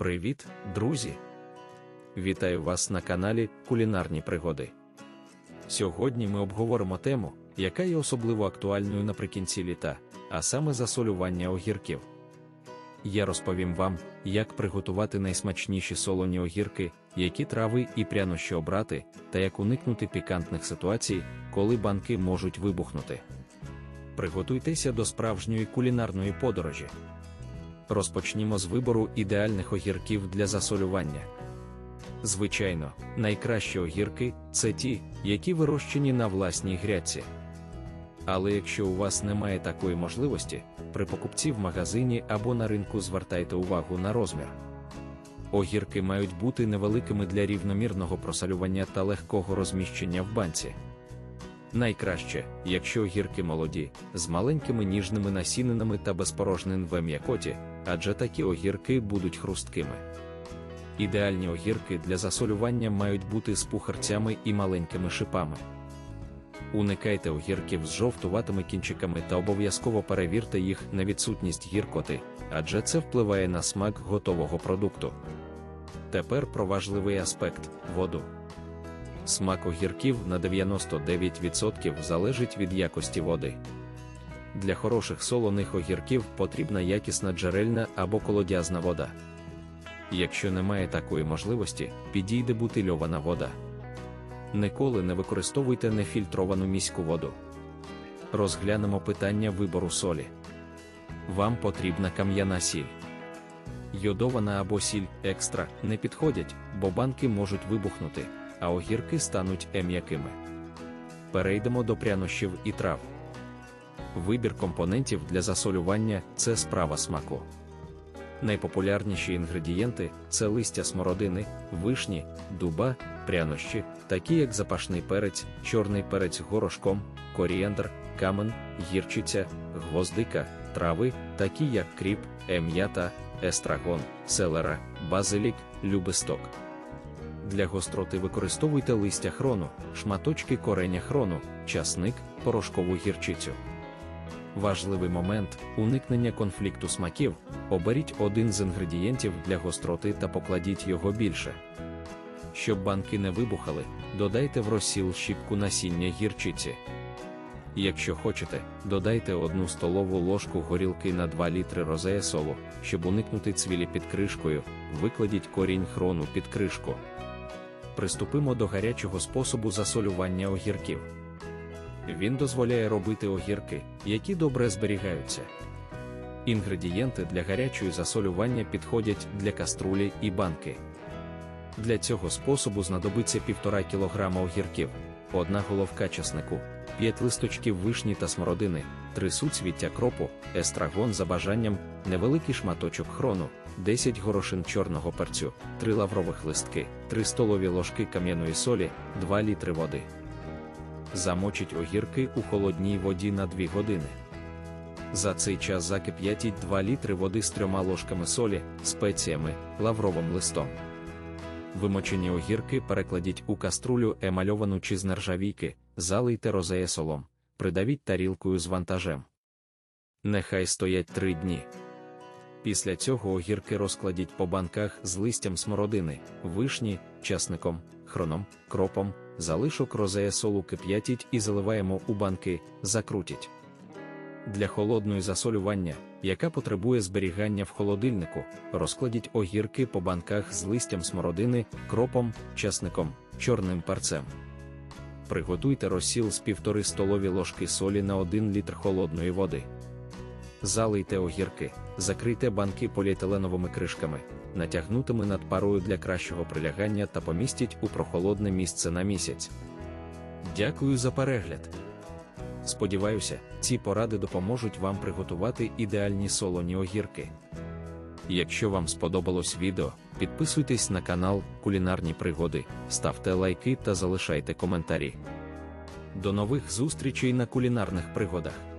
Привіт, друзі! Вітаю вас на каналі Кулінарні пригоди. Сьогодні ми обговоримо тему, яка є особливо актуальною наприкінці літа, а саме засолювання огірків. Я розповім вам, як приготувати найсмачніші солоні огірки, які трави і прянощі обрати, та як уникнути пікантних ситуацій, коли банки можуть вибухнути. Приготуйтеся до справжньої кулінарної подорожі. Розпочнімо з вибору ідеальних огірків для засолювання. Звичайно, найкращі огірки це ті, які вирощені на власній грядці. Але якщо у вас немає такої можливості, при покупці в магазині або на ринку звертайте увагу на розмір. Огірки мають бути невеликими для рівномірного просолювання та легкого розміщення в банці. Найкраще, якщо огірки молоді, з маленькими ніжними насінинами та безпорожнин в м'якоті, адже такі огірки будуть хрусткими. Ідеальні огірки для засолювання мають бути з пухарцями і маленькими шипами. Уникайте огірків з жовтуватими кінчиками та обов'язково перевірте їх на відсутність гіркоти, адже це впливає на смак готового продукту. Тепер про важливий аспект воду. Смак огірків на 99% залежить від якості води. Для хороших солоних огірків потрібна якісна джерельна або колодязна вода. Якщо немає такої можливості, підійде бутильована вода. Ніколи не використовуйте нефільтровану міську воду. Розглянемо питання вибору солі. Вам потрібна кам'яна сіль. Йодована або сіль екстра не підходять, бо банки можуть вибухнути, а огірки стануть ем'якими. Перейдемо до прянощів і трав. Вибір компонентів для засолювання це справа смаку. Найпопулярніші інгредієнти це листя смородини, вишні, дуба, прянощі, такі як запашний перець, чорний перець горошком, коріандр, камен, гірчиця, гвоздика, трави, такі як кріп, ем'ята, естрагон, селера, базилік, любисток. Для гостроти використовуйте листя хрону, шматочки кореня хрону, часник, порошкову гірчицю. Важливий момент уникнення конфлікту смаків. Оберіть один з інгредієнтів для гостроти та покладіть його більше. Щоб банки не вибухали, додайте в розсіл щіпку насіння гірчиці. Якщо хочете, додайте одну столову ложку горілки на 2 літри розея солу, щоб уникнути цвілі під кришкою, викладіть корінь хрону під кришку. Приступимо до гарячого способу засолювання огірків. Він дозволяє робити огірки, які добре зберігаються. Інгредієнти для гарячої засолювання підходять для каструлі і банки. Для цього способу знадобиться 1,5 кг огірків, одна головка часнику, 5 листочків вишні та смородини, 3 суцвіття кропу, естрагон за бажанням, невеликий шматочок хрону, 10 горошин чорного перцю, 3 лаврових листки, 3 столові ложки кам'яної солі, 2 літри води. Замочіть огірки у холодній воді на 2 години. За цей час закип'ятіть 2 літри води з 3 ложками солі, спеціями, лавровим листом. Вимочені огірки перекладіть у каструлю емальовану чи з нержавійки, залийте розеє солом, придавіть тарілкою з вантажем. Нехай стоять 3 дні. Після цього огірки розкладіть по банках з листям смородини, вишні, часником, хроном, кропом, залишок розея солу кип'ятіть і заливаємо у банки, закрутіть. Для холодної засолювання, яка потребує зберігання в холодильнику, розкладіть огірки по банках з листям смородини, кропом, часником, чорним парцем. Приготуйте розсіл з 1,5 столові ложки солі на 1 літр холодної води. Залийте огірки, закрийте банки поліетиленовими кришками, натягнутими над парою для кращого прилягання та помістіть у прохолодне місце на місяць. Дякую за перегляд! Сподіваюся, ці поради допоможуть вам приготувати ідеальні солоні огірки. Якщо вам сподобалось відео, підписуйтесь на канал Кулінарні Пригоди, ставте лайки та залишайте коментарі. До нових зустрічей на кулінарних пригодах.